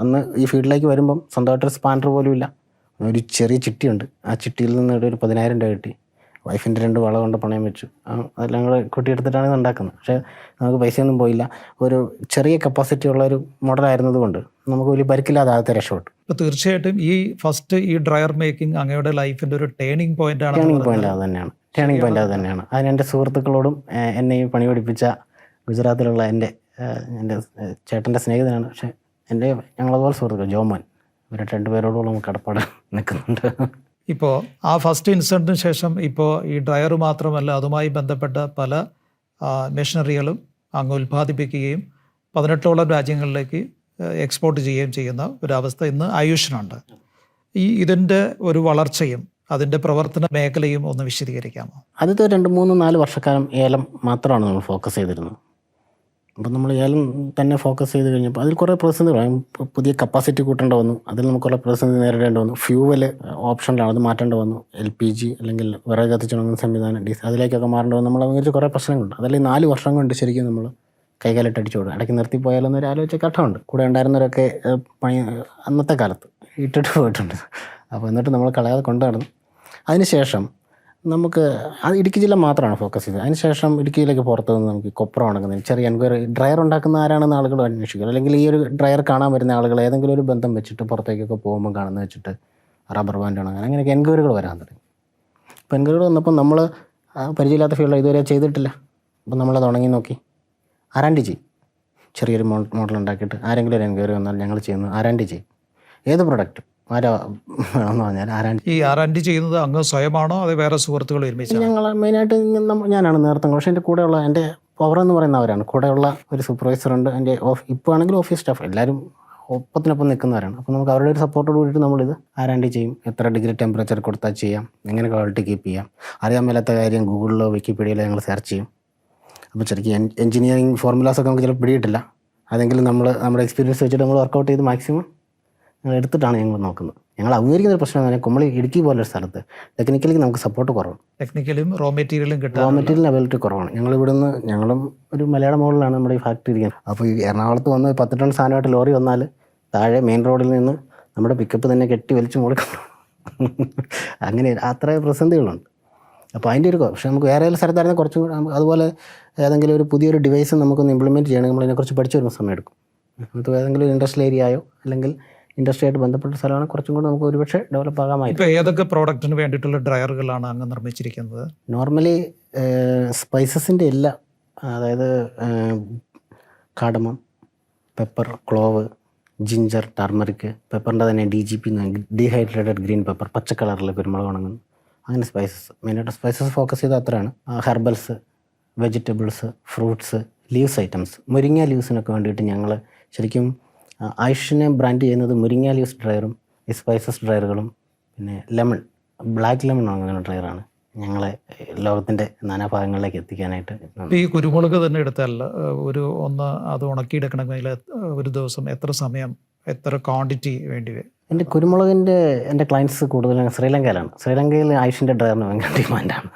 അന്ന് ഈ ഫീൽഡിലേക്ക് വരുമ്പം സ്വന്തമായിട്ടൊരു സ്പാൻഡർ പോലും ഇല്ല. ഒരു ചെറിയ ചിട്ടിയുണ്ട്. ആ ചിട്ടിയിൽ നിന്ന് ഒരു പതിനായിരം രൂപ കിട്ടി. വൈഫിന്റെ രണ്ട് വള കൊണ്ട് പണയം വെച്ചു. അതെല്ലാം കൂടെ കൂട്ടിയെടുത്തിട്ടാണ് ഇത് ഉണ്ടാക്കുന്നത്. പക്ഷേ നമുക്ക് പൈസയൊന്നും പോയില്ല. ഒരു ചെറിയ കപ്പാസിറ്റി ഉള്ള ഒരു മോഡലായിരുന്നത് കൊണ്ട് നമുക്ക് വലിയ പരിക്കില്ലാതെ ആദ്യത്തെ രക്ഷപ്പെട്ടു. അപ്പോൾ തീർച്ചയായിട്ടും ഈ ഫസ്റ്റ് ഈ ഡ്രയർ മേക്കിംഗ് അങ്ങയുടെ ലൈഫിന്റെ ഒരു ടേണിംഗ് പോയിന്റ് ആണ് ടേണിംഗ് പോയിന്റ് അത് തന്നെയാണ്. ടേണിംഗ് പോയിന്റ് അത് തന്നെയാണ്. അതിന് എന്റെ സുഹൃത്തുക്കളോടും എന്നെ ഈ പണി പഠിപ്പിച്ച ഗുജറാത്തിലുള്ള എന്റെ എന്റെ ചേട്ടന്റെ സ്നേഹിതനാണ്. പക്ഷേ എന്റെ ഞങ്ങളതുപോലെ സുഹൃത്തുക്കൾ ജോമോൻ. ഇവരെ രണ്ടുപേരോടുള്ള നമുക്ക് കടപ്പാട് നിൽക്കുന്നുണ്ട്. ഇപ്പോൾ ആ ഫസ്റ്റ് ഇൻസിഡന്റിന് ശേഷം ഇപ്പോൾ ഈ ഡ്രയർ മാത്രമല്ല അതുമായി ബന്ധപ്പെട്ട പല മെഷീനറികളും അങ്ങ് ഉൽപ്പാദിപ്പിക്കുകയും പതിനെട്ടോളം രാജ്യങ്ങളിലേക്ക് എക്സ്പോർട്ട് ചെയ്യുകയും ചെയ്യുന്ന ഒരവസ്ഥ ഇന്ന് ആയുഷിനുണ്ട്. ഈ ഇതിന്റെ ഒരു വളർച്ചയും അതിന്റെ പ്രവർത്തന മേഖലയും ഒന്ന് വിശദീകരിക്കാമോ? ആദ്യത്തെ രണ്ട് മൂന്ന് നാല് വർഷക്കാലം ഏലം മാത്രമാണ് നമ്മൾ ഫോക്കസ് ചെയ്തിരുന്നത്. അപ്പം നമ്മൾ ഏലം തന്നെ ഫോക്കസ് ചെയ്ത് കഴിഞ്ഞപ്പോൾ അതിൽ കുറേ പ്രതിസന്ധി പുതിയ കപ്പാസിറ്റി കൂട്ടേണ്ട വന്നു. അതിൽ നമുക്ക് കുറേ പ്രതിസന്ധി നേരിടേണ്ടി വന്നു. ഫ്യൂവൽ ഓപ്ഷനിലാണ് അത് മാറ്റേണ്ടി വന്നു. എൽ പി ജി അല്ലെങ്കിൽ വിറക് കത്തിച്ചുണങ്ങുന്ന സംവിധാനം ഡീസൽ അതിലേക്കൊക്കെ മാറേണ്ടി വന്നു. നമ്മൾ അതിനെക്കുറിച്ച് കുറേ പ്രശ്നങ്ങളുണ്ട്. അതല്ലെങ്കിൽ നാല് വർഷം കൊണ്ട് ശരിക്കും നമ്മൾ കൈകാലിട്ട് അടിച്ചു കൊടുക്കും ഇടയ്ക്ക് നിർത്തി പോയാലൊന്നൊരു ആലോചിച്ച ഘട്ടമുണ്ട്. കൂടെ ഉണ്ടായിരുന്നവരൊക്കെ പണി അന്നത്തെ കാലത്ത് ഇട്ടിട്ട് പോയിട്ടുണ്ട്. അപ്പോൾ എന്നിട്ട് നമ്മൾ കളയാതെ കൊണ്ടു നടന്നു അതിനുശേഷം നമുക്ക് അത് ഇടുക്കി ജില്ല മാത്രമാണ് ഫോക്കസ് ചെയ്തത്. അതിനുശേഷം ഇടുക്കിയിലേക്ക് പുറത്ത് നിന്ന് നമുക്ക് കൊപ്ര ഉണങ്ങുന്നതിന് ചെറിയ എൻക്വയറി ഡ്രയർ ഉണ്ടാക്കുന്ന ആരാണെന്ന് ആളുകൾ അന്വേഷിക്കുക അല്ലെങ്കിൽ ഈ ഒരു ഡ്രയർ കാണാൻ വരുന്ന ആളുകൾ ഏതെങ്കിലും ഒരു ബന്ധം വെച്ചിട്ട് പുറത്തേക്കൊക്കെ പോകുമ്പോൾ കാണുന്ന വെച്ചിട്ട് റബ്ബർ ബാൻഡ് ഉണങ്ങാൻ അങ്ങനെയൊക്കെ എൻക്വയറികൾ വരാൻ തുടങ്ങി. അപ്പോൾ എൻക്വയറികൾ വന്നപ്പോൾ നമ്മൾ പരിചയമില്ലാത്ത ഫീൽഡ് ഇതുവരെ ചെയ്തിട്ടില്ല. അപ്പോൾ നമ്മളത് ഉണങ്ങി നോക്കി. ആരാണ്ടി ചെയ്യും ചെറിയൊരു മോഡൽ ഉണ്ടാക്കിയിട്ട് ആരെങ്കിലും ഒരു എൻക്വയറി വന്നാൽ ഞങ്ങൾ ചെയ്യുന്നു ആരാണ്ടി ചെയ്യും ഏത് പ്രൊഡക്റ്റും ആരാ വേണമെന്ന് പറഞ്ഞാൽ ആരാണ്ടി ഈ ആൻഡ് ചെയ്യുന്നത് അങ്ങ് സ്വയമാണോ അത് വേറെ സുഹൃത്തുക്കൾ ഒരുമിച്ച് ഞങ്ങൾ മെയിനായിട്ട് ഞാനാണ് നേതൃത്വം പക്ഷേ എന്റെ കൂടെയുള്ള എന്റെ പവർ എന്ന് പറയുന്നവരാണ് കൂടെയുള്ള ഒരു സൂപ്പർവൈസർ ഉണ്ട്. എന്റെ ഓഫ് ഇപ്പോൾ ആണെങ്കിൽ ഓഫീസ് സ്റ്റാഫ് എല്ലാവരും ഒപ്പത്തിനൊപ്പം നിൽക്കുന്നവരാണ്. അപ്പോൾ നമുക്ക് അവരുടെ ഒരു സപ്പോർട്ടോട് കൂടിയിട്ട് നമ്മളിത് ആരാണ്ടി ചെയ്യും. എത്ര ഡിഗ്രി ടെമ്പറേച്ചർ കൊടുത്താൽ ചെയ്യാം. എങ്ങനെ ക്വാളിറ്റി കീപ്പ് ചെയ്യാം. അറിയാൻ മേലാത്ത കാര്യം ഗൂഗിളിലോ വിക്കിപീഡിയയിലോ ഞങ്ങൾ സെർച്ച് ചെയ്യും. അപ്പോൾ ശരിക്കും എഞ്ചിനീയറിംഗ് ഫോർമുലാസൊക്കെ നമുക്ക് ചിലപ്പോൾ പിടിയിട്ടില്ല അതെങ്കിലും നമ്മൾ നമ്മുടെ എക്സ്പീരിയൻസ് വെച്ചിട്ട് നമ്മൾ വർക്കൗട്ട് ചെയ്ത് മാക്സിമം എടുത്തിട്ടാണ് ഞങ്ങൾ നോക്കുന്നത്. ഞങ്ങൾ അഭിമുഖീകരിക്കുന്ന ഒരു പ്രശ്നം എന്ന് പറഞ്ഞാൽ കുമളി ഇടുക്കി പോലൊരു സ്ഥലത്ത് ടെക്നിക്കലി നമുക്ക് സപ്പോർട്ട് കുറവാണ്. ടെക്നിക്കലും റോ മെറ്റീരിയലും കിട്ടും റോ മെറ്റീരിയൽ അവൈലബിലിറ്റി കുറവാണ്. ഞങ്ങൾ ഇവിടുന്ന് ഞങ്ങളും ഒരു മലയാള മോഡലാണ് നമ്മുടെ ഈ ഫാക്ടറി ഇരിക്കുന്നത്. അപ്പോൾ ഈ എറണാകുളത്ത് വന്ന് പത്ത് ടൺ സാധനമായിട്ട് ലോറി വന്നാൽ താഴെ മെയിൻ റോഡിൽ നിന്ന് നമ്മുടെ പിക്കപ്പ് തന്നെ കെട്ടി വലിച്ചു മുകളിൽ അങ്ങനെ അത്ര പ്രതിസന്ധികളുണ്ട്. അപ്പോൾ അതിന്റെ ഒരു പക്ഷെ നമുക്ക് വേറെ ഏതെങ്കിലും സ്ഥലത്തായിരുന്ന കുറച്ചും കൂടെ അതുപോലെ ഏതെങ്കിലും ഒരു പുതിയൊരു ഡിവൈസ് നമുക്കൊന്ന് ഇംപ്ലിമെന്റ് ചെയ്യണമെങ്കിൽ നമ്മൾ അതിനെക്കുറിച്ച് പഠിച്ചു വരുന്ന സമയം എടുക്കും. അത് ഏതെങ്കിലും ഒരു ഇൻഡസ്ട്രിയൽ ഏരിയയോ അല്ലെങ്കിൽ ഇൻഡസ്ട്രിയായിട്ട് ബന്ധപ്പെട്ട സ്ഥലമാണ്. കുറച്ചും കൂടെ നമുക്ക് ഒരുപക്ഷെ ഡെവലപ്പ് ആകാമായിരുന്നു. ഇപ്പോൾ ഏതൊക്കെ പ്രോഡക്റ്റിന് വേണ്ടിയിട്ടുള്ള ഡ്രയറുകളാണ് അങ്ങ് നിർമ്മിച്ചിരിക്കുന്നത്? നോർമലി സ്പൈസസിന്റെ എല്ലാ അതായത് cardamom pepper clove ginger turmeric പെപ്പറിന്റെ തന്നെ D G P dehydrated green pepper പച്ച കളറിൽ കുരുമുളക് ഉണങ്ങുന്നു. അങ്ങനെ സ്പൈസസ് മെയിനായിട്ട് സ്പൈസസ് ഫോക്കസ് ചെയ്ത് അത്രയാണ്. Herbals vegetables fruits leaves items മുരിങ്ങ ലീവ്സിനൊക്കെ വേണ്ടിയിട്ട് ഞങ്ങൾ ശരിക്കും ആയുഷിനെ ബ്രാൻഡ് ചെയ്യുന്നത് മുരിങ്ങ ലീവ്സ് ഡ്രയറും സ്പൈസസ് ഡ്രയറുകളും പിന്നെ ലെമൺ ബ്ലാക്ക് ലെമൺ വാങ്ങുന്ന ഡ്രയറാണ് ഞങ്ങളെ ലോകത്തിന്റെ നാനാഭാഗങ്ങളിലേക്ക് എത്തിക്കാനായിട്ട് ഈ കുരുമുളക് തന്നെ എടുത്താൽ ഒരു ഒന്ന് അത് ഉണക്കിയെടുക്കണമെങ്കിൽ ഒരു ദിവസം എത്ര സമയം എത്ര ക്വാണ്ടിറ്റി വേണ്ടി വരും? എന്റെ കുരുമുളകിന്റെ എന്റെ ക്ലയൻസ് കൂടുതലും ശ്രീലങ്കയിലാണ്. ശ്രീലങ്കയിൽ ആയുഷിന്റെ ഡ്രയറിന് ഭയങ്കര ഡിമാൻഡാണ്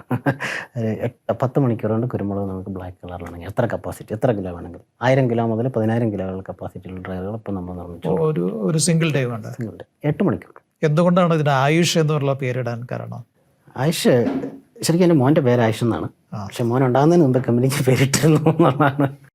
എട്ട് പത്ത് മണിക്കൂർ കൊണ്ട് കുരുമുളക് നമുക്ക് ബ്ലാക്ക് കളറിലാണെങ്കിൽ എത്ര കപ്പാസിറ്റി എത്ര കിലോ വേണമെങ്കിലും. ആയിരം കിലോ മുതൽ പതിനായിരം കിലോ കപ്പാസിറ്റിയുള്ള ഡ്രയറുകൾ ഇപ്പം നമ്മൾ നിർമ്മിച്ചു ഒരു ഒരു സിംഗിൾ ഡേ കൊണ്ട്. ഡേ എട്ട് മണിക്കൂർ. എന്തുകൊണ്ടാണ് ഇതിന് ആയുഷ് എന്നുള്ള പേരിടാൻ കാരണം? ആയുഷ് ശരിക്കും എന്റെ മോന്റെ പേര് ആയുഷ് എന്നാണ്. പക്ഷെ മോൻ ഉണ്ടാകുന്നതിന് മുമ്പ് കമ്പനിക്ക് പേരിട്ടിരുന്നു എന്നുള്ളതാണ്.